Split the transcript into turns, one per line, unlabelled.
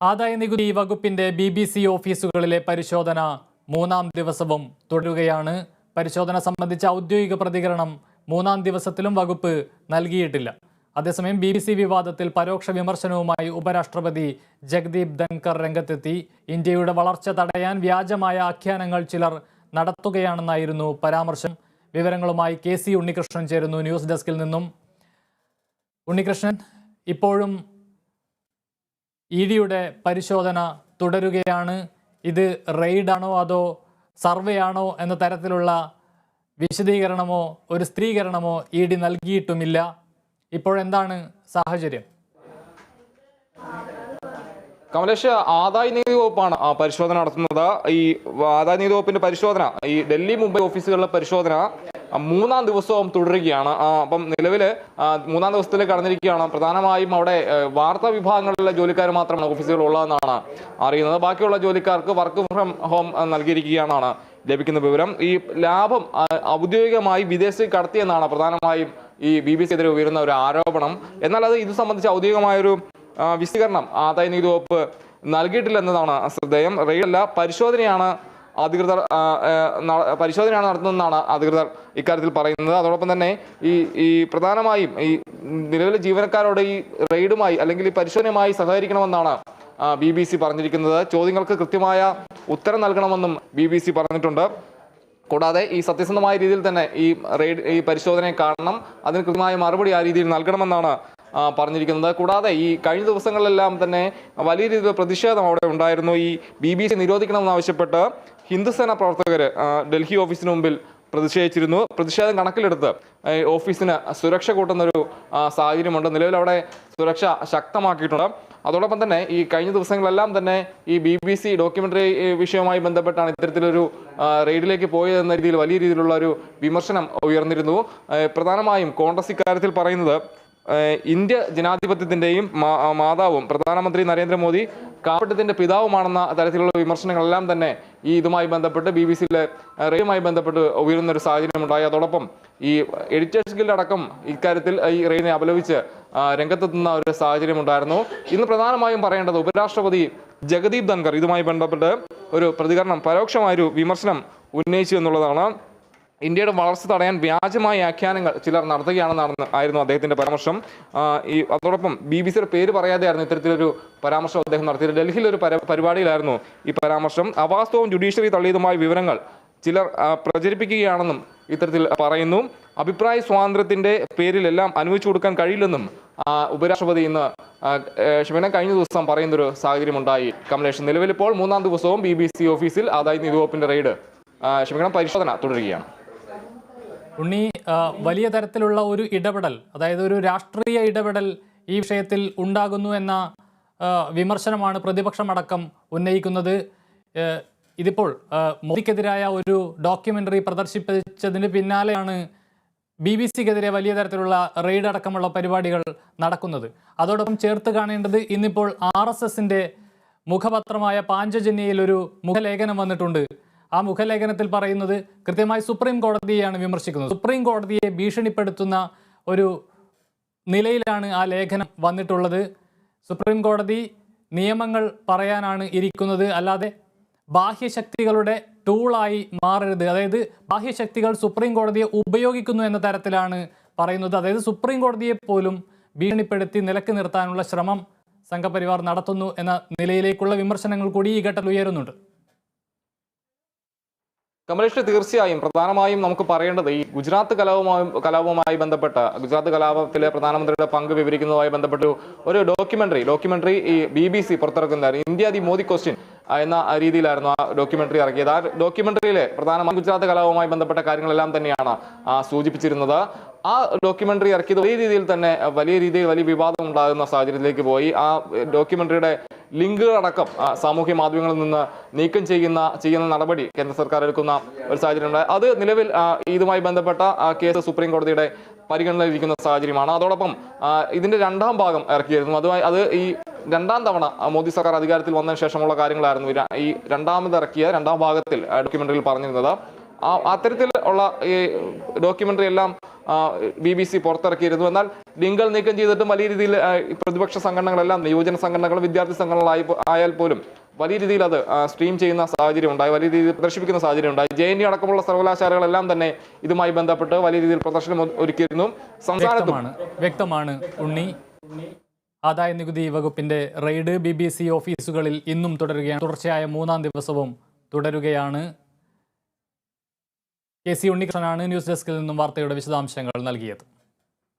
ആദായ നികുതി വകുപ്പിന്റെ ബി ബി സി ഓഫീസുകളിലെ പരിശോധന മൂന്നാം ദിവസവും തുടരുകയാണ്. പരിശോധന സംബന്ധിച്ച ഔദ്യോഗിക പ്രതികരണം മൂന്നാം ദിവസത്തിലും വകുപ്പ് നൽകിയിട്ടില്ല. അതേസമയം ബി ബി സി വിവാദത്തിൽ പരോക്ഷ വിമർശനവുമായി ഉപരാഷ്ട്രപതി ജഗ്ദീപ് ധൻകർ രംഗത്തെത്തി. ഇന്ത്യയുടെ വളർച്ച തടയാൻ വ്യാജമായ ആഖ്യാനങ്ങൾ ചിലർ നടത്തുകയാണെന്നായിരുന്നു പരാമർശം. വിവരങ്ങളുമായി കെ സി ഉണ്ണികൃഷ്ണൻ ചേരുന്നു ന്യൂസ് ഡെസ്കിൽ നിന്നും. ഉണ്ണികൃഷ്ണൻ ഇപ്പോഴും ഇ ഡിയുടെ പരിശോധന തുടരുകയാണ്. ഇത് റെയ്ഡാണോ അതോ സർവേ ആണോ എന്ന തരത്തിലുള്ള വിശദീകരണമോ ഒരു സ്ത്രീകരണമോ ഇ ഡി നൽകിയിട്ടുമില്ല. ഇപ്പോഴെന്താണ് സാഹചര്യം?
കമലേഷ് ആദായ നികുതി വകുപ്പാണ് പരിശോധന നടത്തുന്നത്. ഈ ആദായ നികുതി വകുപ്പിന്റെ പരിശോധന ഈ ഡൽഹി മുംബൈ ഓഫീസുകളിലെ പരിശോധന മൂന്നാം ദിവസവും തുടരുകയാണ്. അപ്പം നിലവിൽ മൂന്നാം ദിവസത്തിലേക്ക് കടന്നിരിക്കുകയാണ്. പ്രധാനമായും അവിടെ വാർത്താ വിഭാഗങ്ങളിലെ ജോലിക്കാർ മാത്രമാണ് ഓഫീസുകൾ ഉള്ളതെന്നാണ് അറിയുന്നത്. ബാക്കിയുള്ള ജോലിക്കാർക്ക് വർക്ക് ഫ്രം ഹോം നൽകിയിരിക്കുകയാണ് ലഭിക്കുന്ന വിവരം. ഈ ലാഭം ഔദ്യോഗികമായി വിദേശത്തേക്ക് കടത്തിയെന്നാണ് പ്രധാനമായും ഈ ബി ബി സി എതിരെ ഉയരുന്ന ഒരു ആരോപണം. എന്നാൽ അത് ഇത് സംബന്ധിച്ച് ഔദ്യോഗികമായൊരു വിശദീകരണം ആദായ നികുതി വകുപ്പ് നൽകിയിട്ടില്ലെന്നതാണ് ശ്രദ്ധേയം. റെയ്ഡല്ല പരിശോധനയാണ് അധികൃതർ പരിശോധനയാണ് നടത്തുന്നതെന്നാണ് അധികൃതർ ഇക്കാര്യത്തിൽ പറയുന്നത്. അതോടൊപ്പം തന്നെ ഈ ഈ പ്രധാനമായും ഈ നിലവിലെ ജീവനക്കാരോട് ഈ റെയ്ഡുമായി അല്ലെങ്കിൽ ഈ പരിശോധനയുമായി സഹകരിക്കണമെന്നാണ് ബി ബി സി പറഞ്ഞിരിക്കുന്നത്. ചോദ്യങ്ങൾക്ക് കൃത്യമായ ഉത്തരം നൽകണമെന്നും ബി ബി സി പറഞ്ഞിട്ടുണ്ട്. കൂടാതെ ഈ സത്യസന്ധമായ രീതിയിൽ തന്നെ ഈ റെയ്ഡ് ഈ പരിശോധനയെ കാണണം. അതിന് കൃത്യമായ മറുപടി ആ രീതിയിൽ നൽകണമെന്നാണ് പറഞ്ഞിരിക്കുന്നത്. കൂടാതെ ഈ കഴിഞ്ഞ ദിവസങ്ങളിലെല്ലാം തന്നെ വലിയ രീതിയിൽ പ്രതിഷേധം അവിടെ ഉണ്ടായിരുന്നു. ഈ ബി ബി സി നിരോധിക്കണമെന്നാവശ്യപ്പെട്ട് ഹിന്ദുസേന പ്രവർത്തകർ ഡൽഹി ഓഫീസിന് മുമ്പിൽ പ്രതിഷേധിച്ചിരുന്നു. പ്രതിഷേധം കണക്കിലെടുത്ത് ഓഫീസിന് സുരക്ഷ കൂട്ടുന്നൊരു സാഹചര്യമുണ്ട്. നിലവിൽ അവിടെ സുരക്ഷ ശക്തമാക്കിയിട്ടുണ്ട്. അതോടൊപ്പം തന്നെ ഈ കഴിഞ്ഞ ദിവസങ്ങളെല്ലാം തന്നെ ഈ ബി ബി സി ഡോക്യുമെന്ററി വിഷയവുമായി ബന്ധപ്പെട്ടാണ് ഇത്തരത്തിലൊരു റെയ്ഡിലേക്ക് പോയതെന്ന രീതിയിൽ വലിയ രീതിയിലുള്ള ഒരു വിമർശനം ഉയർന്നിരുന്നു. പ്രധാനമായും കോൺഗ്രസ് ഇക്കാര്യത്തിൽ പറയുന്നത് ഇന്ത്യ ജനാധിപത്യത്തിന്റെയും മാതാവും പ്രധാനമന്ത്രി നരേന്ദ്രമോദി കാപ്പിട്ടത്തിന്റെ പിതാവുമാണെന്ന തരത്തിലുള്ള വിമർശനങ്ങളെല്ലാം തന്നെ ഈ ഇതുമായി ബന്ധപ്പെട്ട് ബി ബി സിയിലെ റെയുമായി ബന്ധപ്പെട്ട് ഉയരുന്നൊരു സാഹചര്യം ഉണ്ടായി അതോടൊപ്പം ഈ എഡിറ്റേഴ്സ് ഗിൽഡ് അടക്കം ഇക്കാര്യത്തിൽ ഈ റെയിനെ അപലപിച്ച് രംഗത്തെത്തുന്ന ഒരു സാഹചര്യം ഉണ്ടായിരുന്നു ഇന്ന് പ്രധാനമായും പറയേണ്ടത് ഉപരാഷ്ട്രപതി ജഗദീപ് ധൻകർ ഇതുമായി ബന്ധപ്പെട്ട് ഒരു പ്രതികരണം പരോക്ഷമായൊരു വിമർശനം ഉന്നയിച്ചു എന്നുള്ളതാണ് ഇന്ത്യയുടെ വളർച്ച തടയാൻ വ്യാജമായ ആഖ്യാനങ്ങൾ ചിലർ നടത്തുകയാണെന്നാണ് ആയിരുന്നു അദ്ദേഹത്തിന്റെ പരാമർശം. ഈ അതോടൊപ്പം ബി ബി സിയുടെ പേര് പറയാതെയായിരുന്നു ഇത്തരത്തിലൊരു പരാമർശം അദ്ദേഹം നടത്തിയത്. പര- പരിപാടിയിലായിരുന്നു ഈ പരാമർശം. അവാസ്തവവും ജുഡീഷ്യറി തള്ളിയതുമായ വിവരങ്ങൾ ചിലർ പ്രചരിപ്പിക്കുകയാണെന്നും ഇത്തരത്തിൽ പറയുന്നു. അഭിപ്രായ സ്വാതന്ത്ര്യത്തിന്റെ പേരിലെല്ലാം അനുവദിച്ചു കൊടുക്കാൻ കഴിയില്ലെന്നും ഉപരാഷ്ട്രപതി ഇന്ന് ക്ഷമിക്കണം കഴിഞ്ഞ ദിവസം പറയുന്നൊരു സാഹചര്യം ഉണ്ടായി കമലേഷ് നിലവിലിപ്പോൾ മൂന്നാം ദിവസവും ബി ബി സി ഓഫീസിൽ ആദായ നികുതി വകുപ്പിന്റെ റെയ്ഡ്. ക്ഷമിക്കണം പരിശോധന തുടരുകയാണ്.
ഉണ്ണി വലിയ തരത്തിലുള്ള ഒരു ഇടപെടൽ അതായത് ഒരു രാഷ്ട്രീയ ഇടപെടൽ ഈ വിഷയത്തിൽ ഉണ്ടാകുന്നു എന്ന വിമർശനമാണ് പ്രതിപക്ഷമടക്കം ഉന്നയിക്കുന്നത്. ഇതിപ്പോൾ മോദിക്കെതിരായ ഒരു ഡോക്യുമെന്ററി പ്രദർശിപ്പിച്ചതിന് പിന്നാലെയാണ് ബി ബി സിക്കെതിരെ വലിയ തരത്തിലുള്ള റെയ്ഡ് അടക്കമുള്ള പരിപാടികൾ നടക്കുന്നത്. അതോടൊപ്പം ചേർത്ത് കാണേണ്ടത് ഇന്നിപ്പോൾ ആർ എസ് എസിന്റെ മുഖപത്രമായ പാഞ്ചജന്യയിൽ ഒരു മുഖലേഖനം വന്നിട്ടുണ്ട്. ആ മുഖലേഖനത്തിൽ പറയുന്നത് കൃത്യമായി സുപ്രീം കോടതിയെയാണ് വിമർശിക്കുന്നത്. സുപ്രീം കോടതിയെ ഭീഷണിപ്പെടുത്തുന്ന ഒരു നിലയിലാണ് ആ ലേഖനം വന്നിട്ടുള്ളത്. സുപ്രീം കോടതി നിയമങ്ങൾ പറയാനാണ് ഇരിക്കുന്നത്. അല്ലാതെ ബാഹ്യശക്തികളുടെ ടൂളായി മാറരുത്. അതായത് ബാഹ്യശക്തികൾ സുപ്രീം കോടതിയെ ഉപയോഗിക്കുന്നു എന്ന തരത്തിലാണ് പറയുന്നത്. അതായത് സുപ്രീം കോടതിയെ പോലും ഭീഷണിപ്പെടുത്തി നിലയ്ക്ക് നിർത്താനുള്ള ശ്രമം സംഘപരിവാർ നടത്തുന്നു എന്ന നിലയിലേക്കുള്ള വിമർശനങ്ങൾ കൂടി ഈ ഘട്ടത്തിൽ ഉയരുന്നുണ്ട്.
കമലേഷ് തീർച്ചയായും പ്രധാനമായും നമുക്ക് പറയേണ്ടത് ഈ ഗുജറാത്ത് കലാപവുമായി കലാപവുമായി ബന്ധപ്പെട്ട ഗുജറാത്ത് കലാപത്തിലെ പ്രധാനമന്ത്രിയുടെ പങ്ക് വിവരിക്കുന്നതുമായി ബന്ധപ്പെട്ട് ഒരു ഡോക്യുമെന്ററി ഡോക്യുമെന്ററി ഈ ബി ബി സി പുറത്തിറക്കുന്നതായിരുന്നു ഇന്ത്യ ദി മോദി ക്വസ്റ്റ്യൻ എന്ന രീതിയിലായിരുന്നു ആ ഡോക്യുമെന്ററി ഇറക്കിയത്. ആ ഡോക്യുമെന്ററിയിലെ പ്രധാനമായും ഗുജറാത്ത് കലാപവുമായി ബന്ധപ്പെട്ട കാര്യങ്ങളെല്ലാം തന്നെയാണ് സൂചിപ്പിച്ചിരുന്നത്. ആ ഡോക്യുമെന്ററി ഇറക്കിയത് വലിയ രീതിയിൽ തന്നെ വലിയ രീതിയിൽ വലിയ വിവാദം ഉണ്ടാകുന്ന സാഹചര്യത്തിലേക്ക് പോയി. ആ ഡോക്യുമെന്ററിയുടെ ലിങ്കുകളടക്കം സാമൂഹ്യ മാധ്യമങ്ങളിൽ നിന്ന് നീക്കം ചെയ്യുന്ന ചെയ്യുന്ന നടപടി കേന്ദ്ര സർക്കാർ എടുക്കുന്ന ഒരു സാഹചര്യം അത് നിലവിൽ ഇതുമായി ബന്ധപ്പെട്ട കേസ് സുപ്രീം കോടതിയുടെ പരിഗണനയിലിരിക്കുന്ന സാഹചര്യമാണ്. അതോടൊപ്പം ഇതിന്റെ രണ്ടാം ഭാഗം ഇറക്കിയിരുന്നു. അതുമായി അത് ഈ രണ്ടാം തവണ മോദി സർക്കാർ അധികാരത്തിൽ വന്നതിന് ശേഷമുള്ള കാര്യങ്ങളായിരുന്നു ഈ രണ്ടാമത് ഇറക്കിയ രണ്ടാം ഭാഗത്തിൽ ഡോക്യുമെന്ററിയിൽ പറഞ്ഞിരുന്നത്. അത്തരത്തിൽ ഉള്ള ഈ ഡോക്യുമെന്ററി എല്ലാം ബി ബി സി പുറത്തിറക്കിയിരുന്നു. എന്നാൽ ലിംഗൽ നീക്കം ചെയ്തിട്ടും വലിയ രീതിയിൽ പ്രതിപക്ഷ സംഘടനകളെല്ലാം നിയോജന സംഘടനകളും വിദ്യാർത്ഥി സംഘടനകളായി ആയാൽ പോലും വലിയ രീതിയിൽ അത് സ്ട്രീം ചെയ്യുന്ന സാഹചര്യം ഉണ്ടായി വലിയ രീതിയിൽ പ്രദർശിപ്പിക്കുന്ന സാഹചര്യം ഉണ്ടായി. ജെ എൻ യു അടക്കമുള്ള സർവകലാശാലകളെല്ലാം തന്നെ ഇതുമായി ബന്ധപ്പെട്ട് വലിയ രീതിയിൽ പ്രദർശനം ഒരു- ഒരുക്കിയിരുന്നു.
സംസ്ഥാനത്തുമാണ് വ്യക്തമാണ് ഉണ്ണി. ആദായ നികുതി വകുപ്പിന്റെ റെയ്ഡ് ബി ബി സി ഓഫീസുകളിൽ ഇന്നും തുടരുകയാണ്. തുടർച്ചയായ മൂന്നാം ദിവസവും തുടരുകയാണ്. കെ സി ഉണ്ണികൃഷ്ണനാണ് ന്യൂസ് ഡെസ്കിൽ നിന്നും വാർത്തയുടെ വിശദാംശങ്ങൾ നൽകിയത്